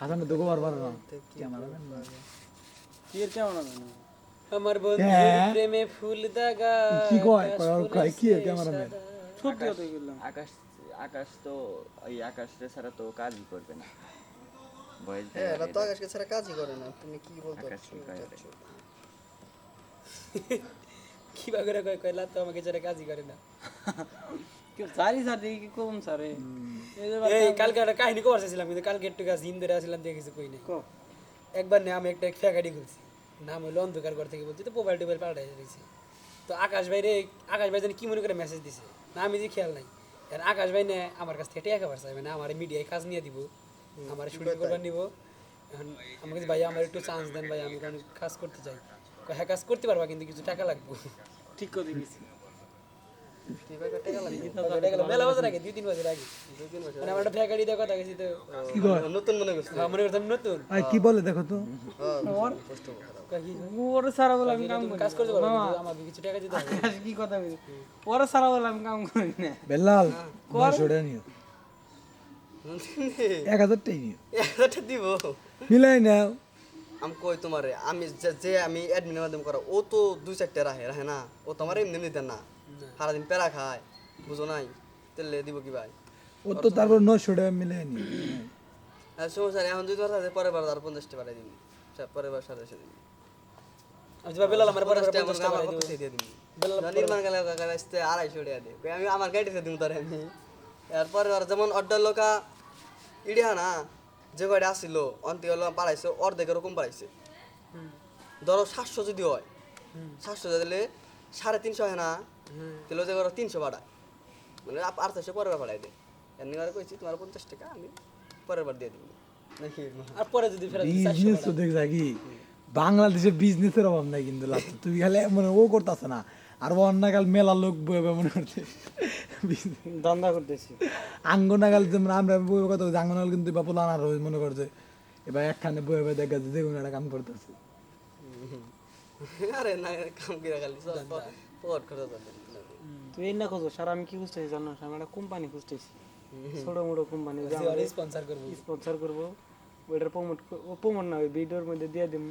হাসান তো গোবার পারো না কি ক্যামেরা আমার বন্ধু হ্যাঁ। প্রেমে ফুল দাগা কি কয়? আকাশ কয় আর কয়? কি ফুলেছে ক্যামেরাম্যান সাদা। সত্যি কথা বললাম আকাশ আকাশ তো ওই আকাশটা ছাড়া তো কাজই করবে না। ভয়েস হ্যাঁ এরা তো আকাশকে ছাড়া কাজই করে না। তুমি কি বলতে কি? করে কয়? কয়লা তো আমাকে যারা কাজই করে না। সারি সারি কি কম সারে। এই কালকে একটা কাহিনী কবার চাইছিলাম কিন্তু কালকে একটু দিন ধরে আসছিলাম দিয়ে কিছু কই নাই। একবার না আমি একটা খুলছি নাম হলো অন্ধকার ঘর থেকে বলছি তো মোবাইল টোবাইল পাল্টাই দিয়েছি তো আকাশ ভাইরে আকাশ ভাই জানি কি মনে করে মেসেজ দিছে। না আমি যে খেয়াল নাই। আর আকাশ ভাই না আমার কাছ থেকে টাকা মানে আমার মিডিয়ায় কাজ নিয়ে দিব আমার শুটিং করবার নিব। এখন আমাকে ভাই আমার একটু চান্স দেন ভাই আমি কারণ কাজ করতে চাই। হ্যাঁ কাজ করতে পারবা কিন্তু কিছু টাকা লাগবে। ঠিক করে দিয়েছি আমি এক দিব মিলাই কই তোমারে আমি যে আমি অ্যাডমিনের করা ও তো? দুই চারটে রাহে রাহে না ও তোমার এমনি নিতেন না সারাদিন প্যারা খায় বুঝো নাই? তেলে দিব কি ভাই? ও তো তারপর নয়শো টাকা নিও আর সমস্যা নেই এখন আছে পরের বার আর পঞ্চাশটা বাড়াই দিবি পরের বার দিবি বাড়াই কত দিবো। দিয়ে দিবি বেলাল না, নির্মাণ গেলে আসতে আড়াইশো টাকা দিয়ে। আমি আমার গাড়িতে দিব তার আমি। এরপরে যেমন অর্ডার লোকা ইডিয়া না যে গাড়ি আসছিল অন্তি হলো পাড়াইছে অর্ধেক এরকম পাড়াইছে ধরো সাতশো যদি হয় সাতশো দিলে সাড়ে তিনশো হয় না। তাহলে যে করো তিনশো বাড়ায় মানে আপ- আর চারশো পরের বার বাড়াই দেয় এমনি করে কইছি তোমার পঞ্চাশ টাকা আমি পরের বার দিয়ে দিব। নাকি আর পরে যদি ফেরত বিজনেস তো দেখ কি বাংলাদেশে বিজনেসের অভাব নাই কিন্তু তুই খালি মানে ও করতেছে না। আর অন্য কাল মেলা লোক বয়ে মনে করছে ধান্দা করতেছি। আঙ্গ নাগাল যেমন আমরা বই কথা বলছি আঙ্গ কিন্তু বাপুল আনার রোজ মনে করছে এবার একখানে বয়ে বয়ে দেখা যাচ্ছে যে কোনো একটা কাম করতেছে। আরে না কাম করে খালি তুই এই না খোঁজো স্যার আমি কি খুঁজতেছি জানো? আমি একটা কোম্পানি খুঁজতেছি। ছোট মোটো কোম্পানি স্পন্সর করব। স্পন্সর করব। ওইটার প্রমোট প্রমোট না ওই ভিডিওর মধ্যে দিয়ে দিম।